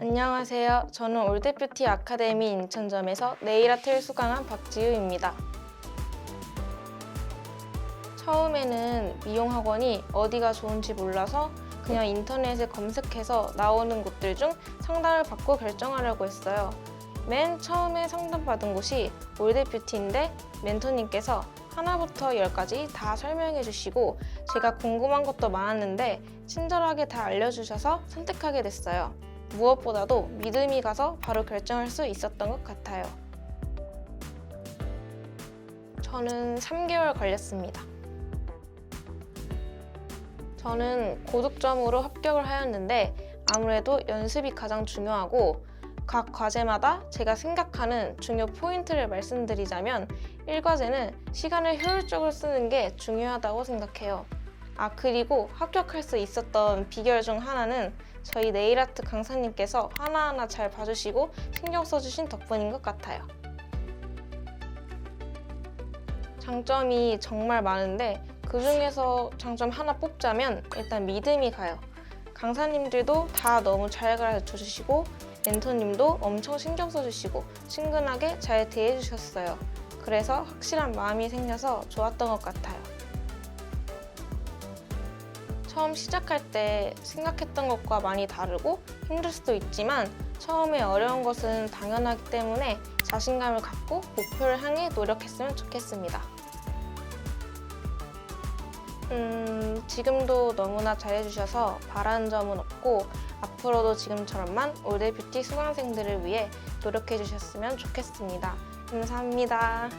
안녕하세요. 저는 올드뷰티 아카데미 인천점에서 네일아트를 수강한 박지우입니다. 처음에는 미용 학원이 어디가 좋은지 몰라서 그냥 인터넷에 검색해서 나오는 곳들 중 상담을 받고 결정하려고 했어요. 맨 처음에 상담받은 곳이 올드뷰티인데 멘토님께서 하나부터 열까지 다 설명해 주시고 제가 궁금한 것도 많았는데 친절하게 다 알려주셔서 선택하게 됐어요. 무엇보다도 믿음이 가서 바로 결정할 수 있었던 것 같아요. 저는 3개월 걸렸습니다. 저는 고득점으로 합격을 하였는데 아무래도 연습이 가장 중요하고 각 과제마다 제가 생각하는 중요 포인트를 말씀드리자면 1과제는 시간을 효율적으로 쓰는 게 중요하다고 생각해요. 아, 그리고 합격할 수 있었던 비결 중 하나는 저희 네일아트 강사님께서 하나하나 잘 봐주시고 신경 써주신 덕분인 것 같아요. 장점이 정말 많은데 그 중에서 장점 하나 뽑자면 일단 믿음이 가요. 강사님들도 다 너무 잘 가르쳐 주시고 멘토님도 엄청 신경 써주시고 친근하게 잘 대해주셨어요. 그래서 확실한 마음이 생겨서 좋았던 것 같아요. 처음 시작할 때 생각했던 것과 많이 다르고 힘들 수도 있지만 처음에 어려운 것은 당연하기 때문에 자신감을 갖고 목표를 향해 노력했으면 좋겠습니다. 음, 지금도 너무나 잘해주셔서 바라는 점은 없고 앞으로도 지금처럼만 올드 뷰티 수강생들을 위해 노력해주셨으면 좋겠습니다. 감사합니다.